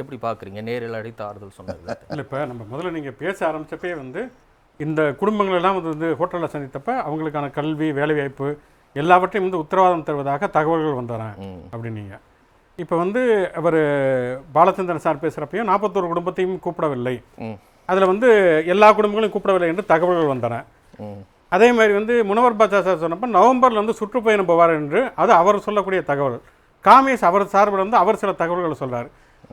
எப்படி பார்க்குறீங்க? நேரில் அடித்து ஆறுதல் சொன்னது. இல்லை இப்போ நம்ம முதல்ல நீங்கள் பேச ஆரம்பிச்சப்பே வந்து இந்த குடும்பங்கள் எல்லாம் வந்து வந்து ஹோட்டலில் சந்தித்தப்ப அவங்களுக்கான கல்வி வேலைவாய்ப்பு எல்லாவற்றையும் வந்து உத்தரவாதம் தருவதாக தகவல்கள் வந்தறேன் ம். அப்படின்னீங்க. இப்போ வந்து அவர் பாலச்சந்திரன் சார் பேசுகிறப்பையும் நாற்பத்தோரு குடும்பத்தையும் கூப்பிடவில்லை. அதில் வந்து எல்லா குடும்பங்களையும் கூப்பிடவில்லை என்று தகவல்கள் வந்தன. அதே மாதிரி வந்து முனவர் பாட்சா சார் சொன்னப்போ நவம்பரில் வந்து சுற்றுப்பயணம் போவார் என்று அது அவர் சொல்லக்கூடிய தகவல். காமேஷ் அவர் சார்பில் வந்து அவர் சில தகவல்களை சொல்றார்.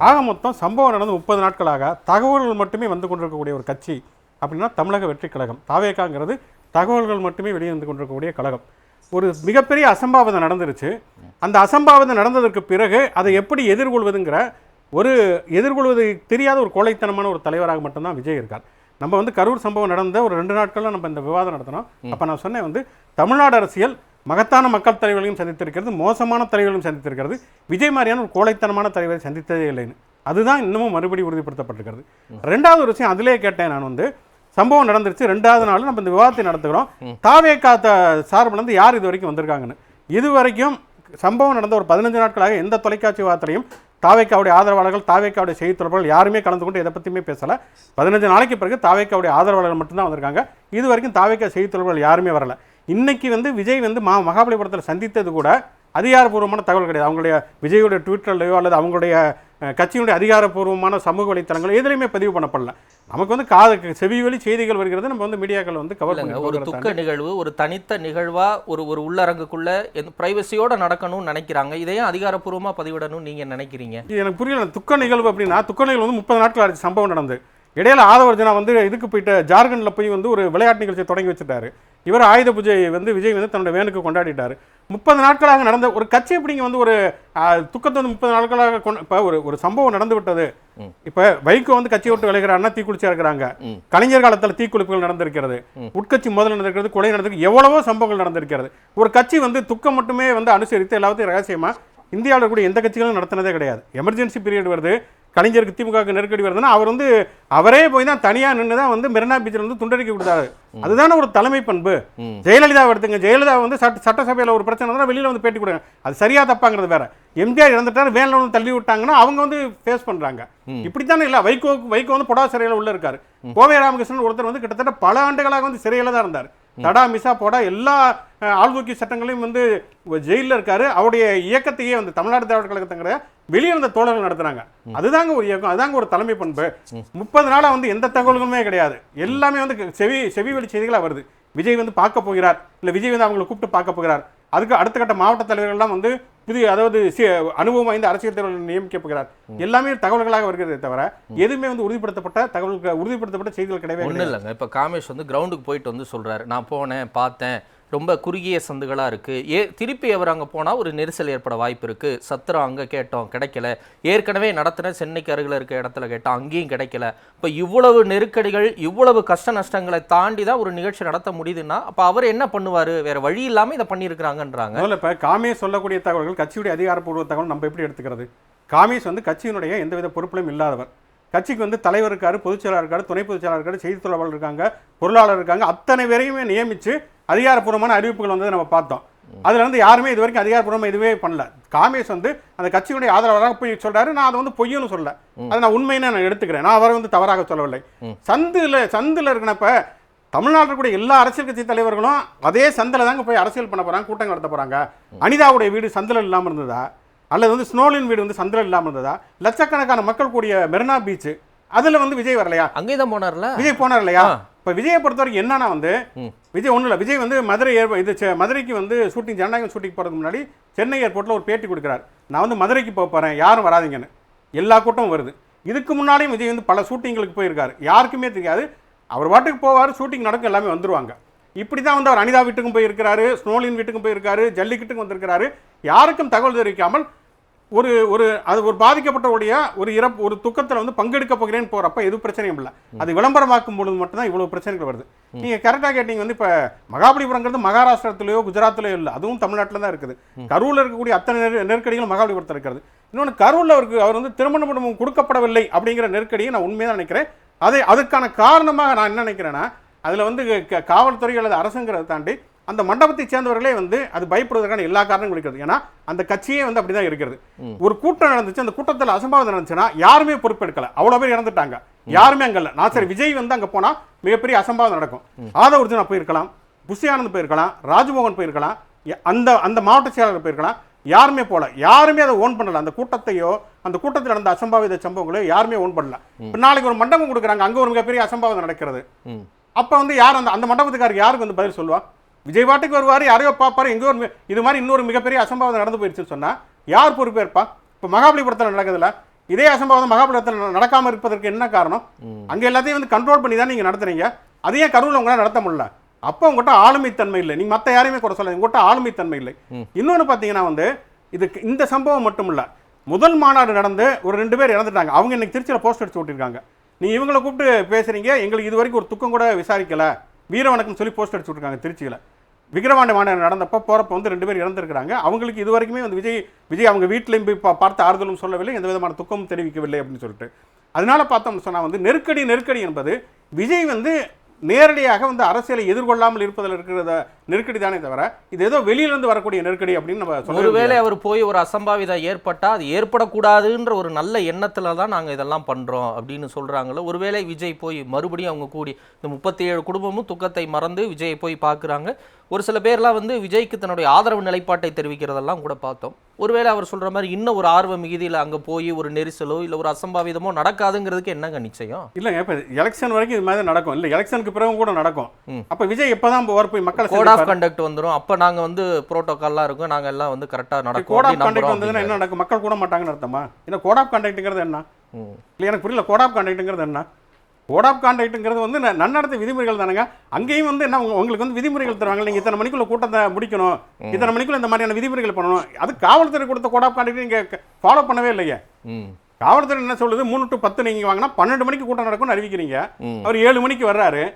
ஆக மொத்தம் சம்பவம் நடந்து முப்பது நாட்களாக தகவல்கள் மட்டுமே வந்து கொண்டிருக்கக்கூடிய ஒரு கட்சி அப்படின்னா தமிழக வெற்றி கழகம். தாவேக்காங்கிறது தகவல்கள் மட்டுமே வெளியே வந்து கொண்டிருக்கக்கூடிய கழகம். ஒரு மிகப்பெரிய அசம்பாவிதம் நடந்துருச்சு. அந்த அசம்பாவிதம் நடந்ததற்கு பிறகு அதை எப்படி எதிர்கொள்வதுங்கிற ஒரு எதிர்கொள்வது தெரியாத ஒரு கோழைத்தனமான ஒரு தலைவராக மட்டும்தான் விஜய் இருக்கார். நம்ம வந்து கரூர் சம்பவம் நடந்த ஒரு ரெண்டு நாட்கள்ல நம்ம இந்த விவாதம் நடத்தினோம். அப்போ நான் சொன்னேன் வந்து தமிழ்நாடு அரசியல் மகத்தான மக்கள் தலைவர்களையும் சந்தித்திருக்கிறது மோசமான தலைவர்களையும் சந்தித்திருக்கிறது. விஜய் மாதிரியான ஒரு கோழைத்தனமான தலைவரை சந்தித்ததே இல்லைன்னு. அதுதான் இன்னமும் மறுபடியும் உறுதிப்படுத்தப்பட்டிருக்கிறது. ரெண்டாவது ஒரு விஷயம் அதிலே கேட்டேன் நான் வந்து. சம்பவம் நடந்துருச்சு. ரெண்டாவது நாள் நம்ம இந்த விவாதத்தை நடத்துகிறோம். தாவே காத்த சார்பில் இருந்து யார் இது வரைக்கும் வந்திருக்காங்கன்னு. இது வரைக்கும் சம்பவம் நடந்த ஒரு பதினஞ்சு நாட்களாக எந்த தொலைக்காட்சி வார்த்தையும் தாவேக்காவுடைய ஆதரவாளர்கள் தாவேக்காவுடைய செய்தி தொடர்பாளர்கள் யாருமே கலந்து கொண்டு எதை பற்றியுமே பேசலை. பதினஞ்சு நாளைக்கு பிறகு தாவேக்காவுடைய ஆதரவாளர்கள் மட்டும்தான் வந்திருக்காங்க. இது வரைக்கும் தாவேக்கா செய்தி தொடர்பாளர்கள் யாருமே வரல. இன்னைக்கு வந்து விஜய் வந்து மா மகாபலிபுரத்தில் சந்தித்தது கூட அதிகாரப்பூர்வமான தகவல் கிடையாது. அவங்களுடைய விஜயோட ட்விட்டர்லையோ அல்லது அவங்களுடைய கட்சியினுடைய அதிகாரப்பூர்வமான சமூக வலைத்தளங்கள் எதுலையுமே பதிவு பண்ணப்படல. நமக்கு வந்து காது செவி வழி செய்திகள் வருகிறது. நம்ம வந்து மீடியாக்கள் வந்து கவர் ஒரு துக்க நிகழ்வு ஒரு தனித்த நிகழ்வா ஒரு ஒரு உள்ளரங்குக்குள்ள பிரைவசியோட நடக்கணும்னு நினைக்கிறாங்க. இதையும் அதிகாரப்பூர்வமா பதிவிடணும்னு நீங்க நினைக்கிறீங்க? எனக்கு புரியல. துக்க நிகழ்வு அப்படின்னா துக்க நிகழ்வு வந்து முப்பது நாட்கள் ஆச்சு. சம்பவம் நடந்து. இடையில ஆதவர்ஜனா வந்து இதுக்கு போயிட்டு ஜார்க்கண்ட்ல போய் வந்து ஒரு விளையாட்டு நிகழ்ச்சியை தொடங்கி வச்சுட்டாரு. இவர் ஆயுத பூஜை வந்து விஜய் வந்து தன்னோட வேனுக்கு கொண்டாடிட்டாரு. முப்பது நாட்களாக நடந்த ஒரு கட்சி எப்படிங்க வந்து ஒரு துக்கத்தை வந்து முப்பது நாட்களாக கொண்டு இப்போ ஒரு ஒரு சம்பவம் நடந்து விட்டது. இப்போ வைகோ வந்து கட்சியை விட்டு விளைகிறாருன்னா தீக்குளிச்சா இருக்கிறாங்க. கலைஞர் காலத்தில் தீக்குளிப்புகள் நடந்திருக்கிறது. உட்கட்சி முதல் நடந்திருக்கிறது கொலை நடந்திருக்கு எவ்வளவோ சம்பவங்கள் நடந்திருக்கிறது. ஒரு கட்சி வந்து துக்கம் மட்டுமே வந்து அனுசரித்து எல்லாத்தையும் ரகசியமா இந்தியாவில் கூட எந்த கட்சிகளும் நடத்தினதே கிடையாது. எமர்ஜென்சி பீரியட் வருது கலைஞருக்கு திமுக நெருக்கடி வருதுன்னா அவர் வந்து அவரே போய் தான் தனியாக நின்று தான் வந்து மெரினா பீச்சில் வந்து துண்டறிக்கை கொடுத்தாரு. அதுதானே ஒரு தலைமை பண்பு. ஜெயலலிதா எடுத்துங்க ஜெயலலிதா வந்து சட்ட சட்டசபையில் ஒரு பிரச்சனை இருந்தால் வெளியில் வந்து பேட்டி கொடுங்க. அது சரியா தப்பாங்கிறது வேற. எம்ஜிஆர் இறந்துட்டார் வேனில் வந்து தள்ளி விட்டாங்கன்னா அவங்க வந்து ஃபேஸ் பண்றாங்க. இப்படித்தானே இல்லை வைகோ வைகோ வந்து பொடா சிறையில் உள்ள இருக்காரு. கோவை ராமகிருஷ்ணன் ஒருத்தர் வந்து கிட்டத்தட்ட பல ஆண்டுகளாக வந்து சிறையில் தான் இருந்தார். தடா மிசா போடா எல்லா ஆள்தூக்கி சட்டங்களையும் வந்து ஜெயிலில் இருக்காரு. அவருடைய இயக்கத்தையே வந்து தமிழ்நாடு திராவிட கழகத்தங்கிற வெளியே இருந்த தோழர்கள் நடத்துறாங்க. அதுதாங்க ஒரு இயக்கம் அதுதாங்க ஒரு தலைமை பண்பு. முப்பது நாளா வந்து எந்த தகவல்களுமே கிடையாது. எல்லாமே வந்து செவி செவி வழி செய்திகளா வருது. விஜய் வந்து பார்க்க போகிறார். இல்ல விஜய் வந்து அவங்களை கூப்பிட்டு பார்க்க போகிறார். அதுக்கு அடுத்த கட்ட மாவட்ட தலைவர்கள்லாம் வந்து புதிய அதாவது அனுபவம் வாய்ந்த அரசியல் தலைவர்கள் நியமிக்க போகிறார். எல்லாமே தகவல்களாக வருகிறதே தவிர எதுவுமே வந்து உறுதிப்படுத்தப்பட்ட தகவல்கள் உறுதிப்படுத்தப்பட்ட செய்திகள் கிடையவே ஒன்றும் இல்லைங்க. இப்போ காமேஷ் வந்து கிரவுண்டுக்கு போயிட்டு வந்து சொல்றாரு. நான் போனேன் பார்த்தேன். ரொம்ப குறுகிய சந்துகளாக இருக்குது ஏ திருப்பி அவர் அங்கே போனால் ஒரு நெரிசல் ஏற்பட வாய்ப்பு இருக்குது சத்திரம் அங்கே கேட்டோம் கிடைக்கல. ஏற்கனவே நடத்தின சென்னைக்கு அருகில் இருக்க இடத்துல கேட்டோம் அங்கேயும் கிடைக்கல. இப்போ இவ்வளவு நெருக்கடிகள் இவ்வளவு கஷ்ட நஷ்டங்களை தாண்டி தான் ஒரு நிகழ்ச்சி நடத்த முடியுதுன்னா அப்போ அவர் என்ன பண்ணுவார்? வேறு வழி இல்லாமல் இதை பண்ணியிருக்கிறாங்கன்றாங்க. இப்போ இப்ப சொல்லக்கூடிய தகவல்கள் கட்சியுடைய அதிகாரப்பூர்வ தகவல் நம்ம எப்படி எடுத்துக்கிறது? காமேஷ் வந்து கட்சியினுடைய எந்தவித பொறுப்பிலும் இல்லாதவர். கட்சிக்கு வந்து தலைவர் இருக்காரு பொதுச்செயலாளர் இருக்காரு துணை பொதுச்செயலாளர் இருக்காரு செய்தி தொடர்பாளர் இருக்காங்க பொருளாளர் இருக்காங்க அத்தனை பேரையுமே நியமிச்சு அதிகாரப்பூர்வமான அறிவிப்புகள் வந்ததை நம்ம பார்த்தோம். அதுல வந்து யாருமே இது வரைக்கும் அதிகாரப்பூர்வமா இதுவே பண்ணல. காமேஷ் வந்து அந்த கட்சியுடைய ஆதரவாளராக போய் சொல்றாரு. நான் அதை வந்து பொய்யன்னு சொல்லல. அதை நான் உண்மைன்னு நான் எடுத்துக்கிறேன். நான் அவரை வந்து தவறாக சொல்லவில்லை. சந்துல சந்துல இருக்கிறப்ப தமிழ்நாட்டில் கூட எல்லா அரசியல் கட்சி தலைவர்களும் அதே சந்தில் தாங்க போய் அரசியல் பண்ண போறாங்க கூட்டம் நடத்த போறாங்க. அனிதாவுடைய வீடு சந்தில் இல்லாமல் இருந்ததா? அல்லது வந்து ஸ்னோலின் வீடு வந்து சந்தில் இல்லாமல் இருந்ததா? லட்சக்கணக்கான மக்கள் கூடிய மெரினா பீச் அதுல வந்து விஜய் வரலையா? அங்கே தான் போனார்ல? விஜய் போனார் இல்லையா. இப்ப விஜயை பொறுத்த வரைக்கும் என்னன்னா வந்து. விஜய் ஒன்றும் இல்லை. விஜய் வந்து மதுரை ஏர் இது மதுரைக்கு வந்து ஷூட்டிங் ஜனநாயகம் ஷூட்டிங் போகிறதுக்கு முன்னாடி சென்னை ஏர்போர்ட்டில் ஒரு பேட்டி கொடுக்குறார். நான் வந்து மதுரைக்கு போக போகிறேன் யாரும் வராதீங்கன்னு. எல்லா கூட்டமும் வருது. இதுக்கு முன்னாடியும் விஜய் வந்து பல ஷூட்டிங்களுக்கு போயிருக்காரு. யாருக்குமே தெரியாது. அவர் பாட்டுக்கு போவார் ஷூட்டிங் நடக்கும் எல்லாமே வந்துருவாங்க. இப்படி தான் வந்து அவர் அனிதா வீட்டுக்கும் போயிருக்கிறாரு ஸ்னோலின் வீட்டுக்கும் போயிருக்காரு ஜல்லிக்கிட்டுக்கும் வந்திருக்கிறாரு. யாருக்கும் தகவல் தெரிவிக்காமல் ஒரு ஒரு அது ஒரு பாதிக்கப்பட்டவுடைய ஒரு இறப்பு ஒரு துக்கத்தில் வந்து பங்கெடுக்க போகிறேன்னு போறப்ப எதுவும் பிரச்சனையும் இல்லை. அது விளம்பரமாக்கும் பொழுது மட்டும்தான் இவ்வளவு பிரச்சனைகள் வருது. நீங்க கரெக்டாக கேட்டீங்க வந்து இப்ப மகாபலிபுரங்கிறது மகாராஷ்டிரத்திலேயோ குஜராத்லயோ இல்லை அதுவும் தமிழ்நாட்டில் தான் இருக்குது. கரூர்ல இருக்கக்கூடிய அத்தனை நெரு- நெருக்கடிகளும் மகாபலிபுரத்தில் இருக்கிறது. இன்னொன்று கரூர்ல அவருக்கு அவர் வந்து திருமண மண்டபம் கொடுக்கப்படவில்லை அப்படிங்கிற நெருக்கடியை நான் உண்மையாக நினைக்கிறேன். அதை அதுக்கான காரணமாக நான் என்ன நினைக்கிறேன்னா அதுல வந்து காவல்துறை அல்லது அரசுங்கிறத தாண்டி அந்த மண்டபத்தை சேர்ந்தவர்களே வந்து அது பயப்படுவதற்கான எல்லா காரணங்களும் இருக்கிறது ஏன்னா அந்த கட்சியே வந்து அப்படிதான் இருக்கிறது. ஒரு கூட்டம் நடந்துச்சு. அந்த கூட்டத்தில் அசம்பாவிதம் நடந்துச்சுன்னா யாருமே பொறுப்பெடுக்கல. அவ்வளவு பேர் இறந்துட்டாங்க. யாருமே அங்க இல்ல. நான் சரி விஜய் வந்து அங்க போனா மிகப்பெரிய அசம்பாவிதம் நடக்கும். ஆதவ அர்ஜுனா போயிருக்கலாம். புஷி ஆனந்த் போயிருக்கலாம். ராஜ்மோகன் போயிருக்கலாம். அந்த அந்த மாவட்ட செயலாளர் போயிருக்கலாம். யாருமே போல. யாருமே அதை ஓன் பண்ணல. அந்த கூட்டத்தையோ அந்த கூட்டத்தில் நடந்த அசம்பாவித சம்பவங்களோ யாருமே ஓன் பண்ணல. இப்ப நாளைக்கு ஒரு மண்டபம் கொடுக்குறாங்க. அங்க ஒரு மிகப்பெரிய அசம்பாவிதம் நடக்கிறது. அப்ப வந்து யார் அந்த அந்த மண்டபத்துக்காரர் யாருக்கு வந்து பதில் சொல்லுவா? விஜய் பாட்டுக்கு வருவார் யாரையோ பார்ப்பாரு எங்கேயோ இது மாதிரி இன்னொரு மிகப்பெரிய அசம்பாவிதம் நடந்து போயிருச்சுன்னு சொன்னா யார் பொறுப்பேற்பா? இப்போ மகாபலிபுரத்தில் நடக்குதுல இதே அசம்பாவிதம் மகாபலிபுரத்தில் நடக்காம இருப்பதற்கு என்ன காரணம்? அங்க எல்லாத்தையும் வந்து கண்ட்ரோல் பண்ணி தான் நீங்க நடத்துறீங்க. அதையே கரூர்ல உங்களால நடத்த முடியல. அப்போ உங்கள்கிட்ட ஆளுமைத்தன்மை இல்லை. நீங்க மத்த யாரையுமே குறை சொல்ல உங்கள்கிட்ட ஆளுமைத்தன்மை இல்லை. இன்னொன்னு பார்த்தீங்கன்னா வந்து இதுக்கு இந்த சம்பவம் மட்டும் இல்ல முதல் மாநாடு நடந்து ஒரு ரெண்டு பேர் இறந்துட்டாங்க. அவங்க இன்னைக்கு திருச்சியில் போஸ்ட் அடிச்சு விட்டுருக்காங்க நீ இவங்களை கூப்பிட்டு பேசுறீங்க. எங்களுக்கு இது வரைக்கும் ஒரு துக்கம் கூட விசாரிக்கல. வீர வணக்கம் சொல்லி போஸ்ட் அடிச்சு விட்டுருக்காங்க திருச்சியில். விக்ரவாண்டி மாநிலம் நடந்தப்போ போகிறப்போ வந்து ரெண்டு பேர் இறந்துருக்காங்க அவங்களுக்கு இது வரைக்குமே வந்து விஜய் விஜய் அவங்க வீட்டிலையும் போய் பா- பார்த்து ஆறுதலும் சொல்லவில்லை எந்த விதமான துக்கமும் தெரிவிக்கவில்லை அப்படின்னு சொல்லிட்டு. அதனால பார்த்தோம்னு சொன்னால் வந்து நெருக்கடி நெருக்கடி என்பது விஜய் வந்து நேரடியாக வந்து அரசியலை எதிர்கொள்ளாமல் இருப்பதில் இருக்கிறத நெருக்கடி தானே தவிர இது ஏதோ வெளியிலிருந்து வரக்கூடிய நெருக்கடி அப்படின்னு நம்ம ஒருவேளை அவர் போய் ஒரு அசம்பாவிதம் ஏற்பட்டா அது ஏற்படக்கூடாதுன்ற ஒரு நல்ல எண்ணத்துல தான் நாங்க இதெல்லாம் பண்றோம் அப்படின்னு சொல்றாங்களோ ஒருவேளை விஜய் போய் மறுபடியும் அவங்க கூடி இந்த முப்பத்தி ஏழு குடும்பமும் துக்கத்தை மறந்து விஜயை போய் பார்க்குறாங்க. ஒரு சில பேர்லாம் வந்து விஜய்க்கு தன்னுடைய ஆதரவு நிலைப்பாட்டை தெரிவிக்கிறதெல்லாம் கூட பார்த்தோம். ஒருவேளை அவர் சொல்ற மாதிரி இன்னும் ஒரு ஆர்வ மிகுதியில் அங்க போய் ஒரு நெரிசலோ இல்ல ஒரு அசம்பாவிதமோ நடக்காதுங்கிறதுக்கு என்னங்க நிச்சயம்? இல்லைங்க இப்போ எலெக்ஷன் வரைக்கும் இது மாதிரி நடக்கும். இல்லை எலெக்ஷனுக்கு பிறகு கூட நடக்கும். அப்ப விஜய் எப்பதான் போவார்? போய் மக்களை ஆஃப்? கண்டக்ட் வந்துரும். அப்ப நாங்க வந்து புரோட்டோகால்லாம் இருக்கும். நாங்க எல்லாம் வந்து கரெக்டா நடக்கும். கோட் ஆஃப் கண்டக்ட் வந்ததுன்னா என்ன நடக்கும்? மக்கள் கூட மாட்டாங்கன்னு அர்த்தமா? ஏன்னா கோட் ஆஃப் கண்டக்ட்டுங்கிறது என்ன. இல்லை எனக்கு புரியல. கோட் ஆஃப் கண்டக்ட்டுங்கிறது என்ன? கோட் ஆஃப் கான்டாக்ட்டுங்கிறது வந்து நன்னடத்தை விதிமுறைகள் தானேங்க. அங்கேயும் வந்து என்ன உங்க- உங்களுக்கு வந்து விதிமுறைகள் தருவாங்க நீங்கள் இத்தனை மணிக்குள்ள கூட்டத்தை முடிக்கணும். இத்தனை மணிக்குள்ள இந்த மாதிரியான விதிமுறைகள் பண்ணணும். அது காவல்துறை கொடுத்த கோட் ஆஃப் கான்டாக்ட் நீங்கள் ஃபாலோ பண்ணவே இல்லையே. காவல்துறை என்ன சொல்லுது? மூணு டு பத்து நீங்கள் வாங்கினா பன்னெண்டு மணிக்கு கூட்டம் நடக்கும்னு அறிவிக்கிறீங்க. அவர் ஏழு மணிக்கு வர்றாரு.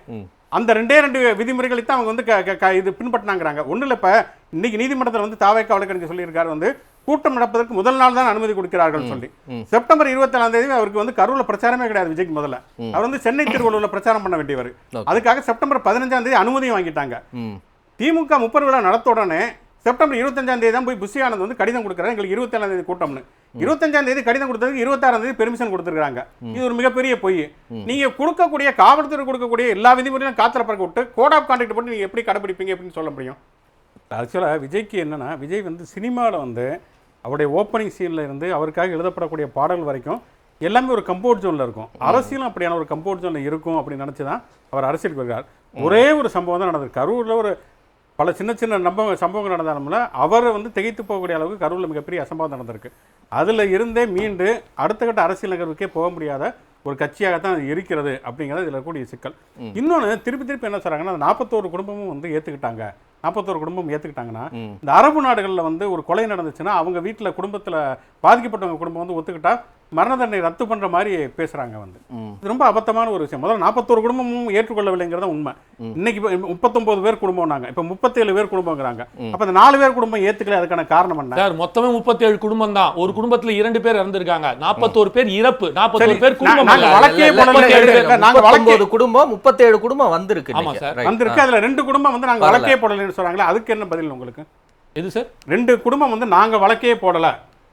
அந்த ரெண்டே ரெண்டு விதிமுறைகளை தான் அவங்க வந்து க- க- இது பின்பற்றினாங்கிறாங்க. ஒன்றும் இல்லை இப்போ இன்னைக்கு நீதிமன்றத்தில் வந்து தாவேக்கா வழக்கறிஞர் சொல்லியிருக்காரு வந்து கூட்டம் நடப்பதற்கு முதல் நாள் தான் அனுமதி கொடுக்கிறார்கள் சொல்லி. செப்டம்பர் இருபத்தேழாம் தேதி அவருக்கு வந்து கரூர்ல பிரச்சாரமே கிடையாது விஜய்க்கு முதல்ல. அவர் வந்து சென்னை திருவள்ளூர்ல பிரச்சாரம் பண்ண வேண்டியவர். அதுக்காக செப்டம்பர் பதினஞ்சாம் தேதி அனுமதியும் வாங்கிட்டாங்க. திமுக முப்பது விழா நடத்த உடனே செப்டம்பர் இருபத்தஞ்சாம் தேதி தான் போய் புஷி ஆனந்த் வந்து கடிதம் கொடுக்குறாரு. எங்களுக்கு இருபத்தேழாம் தேதி கூட்டம்னு. இருபத்தஞ்சாம் தேதி கடிதம் கொடுத்ததுக்கு இருபத்தாறாம் தேதி பெர்மிஷன் கொடுத்துருக்காங்க இது ஒரு மிகப்பெரிய பொய். நீங்க கொடுக்கக்கூடிய காவல்துறை கொடுக்கக்கூடிய எல்லா விதிமுறையும் காத்துல பறக்க விட்டு கோட் ஆஃப் கான்டாக்ட் பண்ணி நீங்க எப்படி கடைபிடிப்பீங்க அப்படின்னு சொல்ல முடியும்? ஆக்சுவலாக விஜய்க்கு என்னன்னா விஜய் வந்து சினிமாவில் வந்து அவருடைய ஓப்பனிங் சீனில் இருந்து அவருக்காக எழுதப்படக்கூடிய பாடல் வரைக்கும் எல்லாமே ஒரு கம்போர்ட் ஜோனில் இருக்கும். அரசியலும் அப்படியான ஒரு கம்போர்ட் ஜோனில் இருக்கும் அப்படின்னு நினச்சி தான் அவர் அரசியலுக்கு வருகிறார். ஒரே ஒரு சம்பவம் தான் நடந்தது கரூரில் ஒரு பல சின்ன சின்ன நம்ப சம்பவங்கள் நடந்தாலும்ல அவரை வந்து திகைத்து போகக்கூடிய அளவுக்கு கரூரில் மிகப்பெரிய அசம்பவம் நடந்திருக்கு. அதில் இருந்தே மீண்டு அடுத்த கட்ட அரசியல் நகர்வுக்கே போக முடியாத ஒரு கட்சியாகத்தான் அது இருக்கிறது அப்படிங்கிறது இதில் கூடிய சிக்கல். இன்னொன்று திருப்பி திருப்பி என்ன சொல்கிறாங்கன்னா அந்த நாற்பத்தோரு குடும்பமும் வந்து ஏற்றுக்கிட்டாங்க நாற்பத்தோரு குடும்பம் ஏற்றுக்கிட்டாங்கன்னா. இந்த அரபு நாடுகளில் வந்து ஒரு கொலை நடந்துச்சுன்னா அவங்க வீட்டில் குடும்பத்தில் பாதிக்கப்பட்டவங்க குடும்பம் வந்து ஒத்துக்கிட்டா மரண தண்டனை ரத்து பண்ணுற மாதிரி பேசுகிறாங்க வந்து. இது ரொம்ப அபத்தமான ஒரு விஷயம். முதல்ல நாற்பத்தோரு குடும்பமும் ஏற்றுக்கொள்ளவில்லைங்கிறத உண்மை. இன்னைக்கு இப்போ முப்பத்தொன்பது பேர் குடும்பம் நாங்க இப்போ முப்பத்தேழு பேர் குடும்பங்கிறாங்க. அப்போ இந்த நாலு பேர் குடும்பம் ஏத்துக்கல அதுக்கான காரணம் என்ன? சார் மொத்தமே 37 குடும்பம் தான். ஒரு குடும்பத்துல இரண்டு பேர் இறந்திருக்காங்க. 41 பேர் இறப்பு. 41 சரி, பேர் குடும்பம் நாங்க. வழக்கே குடும்பம் முப்பத்தேழு குடும்பம் வந்திருக்கு ஆமா இன்னைக்கு. சார். வந்திருக்கு. அதுல ரெண்டு குடும்பம் வந்து நாங்க. வழக்கே போடலைன்னு சொல்றாங்களே அதுக்கு என்ன பதில் உங்களுக்கு? எது சார்? ரெண்டு குடும்பம் வந்து நாங்க வழக்கே போடல.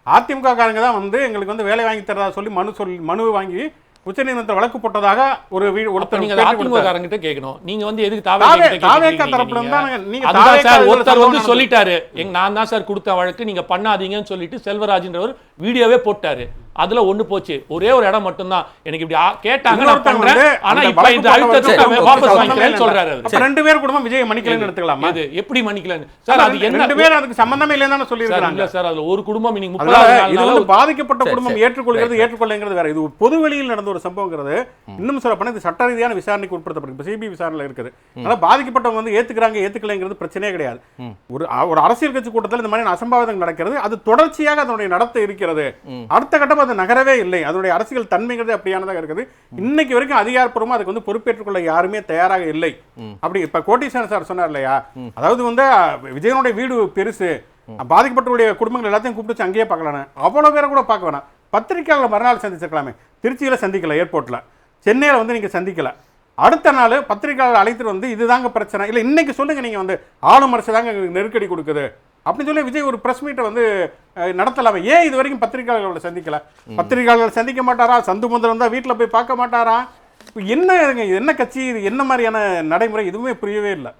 அதிமுக காரங்க தான் வந்து எங்களுக்கு வந்து வேலை வாங்கி தரதா சொல்லி மனு சொல்லி மனு வாங்கி உச்சநீதிமன்றத்தில் வழக்கு போட்டதாக ஒரு வீடு ஒருத்தர் நீங்க பேட்டி அதிமுக கொடுத்தாரு. காரங்கிட்ட கேட்கணும் நீங்க வந்து எதுக்கு தாவே- தாவே தாவேக்கா தரப்புல இருந்தா நீங்க சார் ஒருத்தர் வந்து. சொல்லிட்டாரு எங்க நான் தான் சார் கொடுத்த வழக்கு நீங்க பண்ணாதீங்கன்னு சொல்லிட்டு செல்வராஜ்ன்றவர் வீடியோவே போட்டாரு அதுல ஒண்ணு போச்சு. ஒரே ஒரு இடம் மட்டும்தான். எனக்கு இப்படி கேட்டாங்க நான் பண்றேன். ஆனா இப்ப இந்த அழுத்தத்தை வாபஸ் இல்லை. வாங்கிக்கிறேன்னு சொல்றாரு ரெண்டு பேர் குடும்பம் விஜய் மன்னிக்கலன்னு எடுத்துக்கலாமா? எது? எப்படி மன்னிக்கலன்னு? சார் அது ரெண்டு- என்ன? ரெண்டு பேர் அதுக்கு சம்பந்தமே இல்லைன்னு சொல்லியிருக்காங்க இல்ல சார் அதுல ஒரு குடும்பம் இன்னைக்கு முப்பதாவது இது வந்து பாதிக்கப்பட்ட குடும்பம். ஏற்றுக்கொள்கிறது ஏற்றுக்கொள்ளுங்கிறது வேற. இது ஒரு பொது வெளியில் நடந்த ஒரு சம்பவங்கிறது. இன்னும் சொல்ல போனா இது சட்ட ரீதியான விசாரணைக்கு உட்படுத்தப்படும் இப்போ சிபி விசாரணையில் இருக்குது. அதனால பாதிக்கப்பட்டவங்க வந்து ஏத்துக்கிறாங்க ஏத்துக்கலைங்கிறது பிரச்சனையே கிடையாது. ஒரு ஒரு அரசியல் கட்சி கூட்டத்தில் இந்த மாதிரி அசம்பாவிதங்கள் நடக்கிறது அது தொடர்ச்சியாக அதனுடைய நடத்த இருக்கிறது. அடுத்த கட்டம் அது நகரவே இல்லை. அதனுடைய அரசியல் தன்மைங்கிறது அப்படியானதாக இருக்குது. இன்னைக்கு வரைக்கும் அதிகாரப்பூர்வமா அதுக்கு வந்து பொறுப்பேற்றுக் கொள்ள யாருமே தயாராக இல்லை. அப்படி இப்ப கோட்டீஸ்வரன் சார் சொன்னார் இல்லையா? அதாவது வந்து விஜயனுடைய வீடு பெருசு. பாதிக்கப்பட்டவருடைய குடும்பங்கள் எல்லாத்தையும் கூப்பிட்டு அங்கேயே பார்க்கலான்னு அவ்வளோ பேரை கூட பார்க்க வேணாம். பத்திரிக்கையாளர் மறுநாள் சந்திச்சிருக்கலாமே. திருச்சியில் சந்திக்கல ஏர்போர்ட்டில் சென்னையில் வந்து நீங்கள் சந்திக்கல. அடுத்த நாள் பத்திரிகையாளர் அழைத்துட்டு வந்து இதுதாங்க பிரச்சனை. இல்லை இன்னைக்கு சொல்லுங்க நீங்க வந்து ஆளும் அரசு தாங்க நெருக்கடி கொடுக்குது. அப்படின்னு சொல்லி விஜய் ஒரு பிரஸ் மீட்டை வந்து நடத்தலாமே. ஏன் இது வரைக்கும் பத்திரிகையாளர்களை சந்திக்கல? பத்திரிகையாளர்களை சந்திக்க மாட்டாரா? சந்து முந்தர் வந்தா வீட்டில் போய் பார்க்க மாட்டாரா? இப்ப என்ன என்ன கட்சி? இது என்ன மாதிரியான நடைமுறை? எதுவுமே புரியவே இல்லை.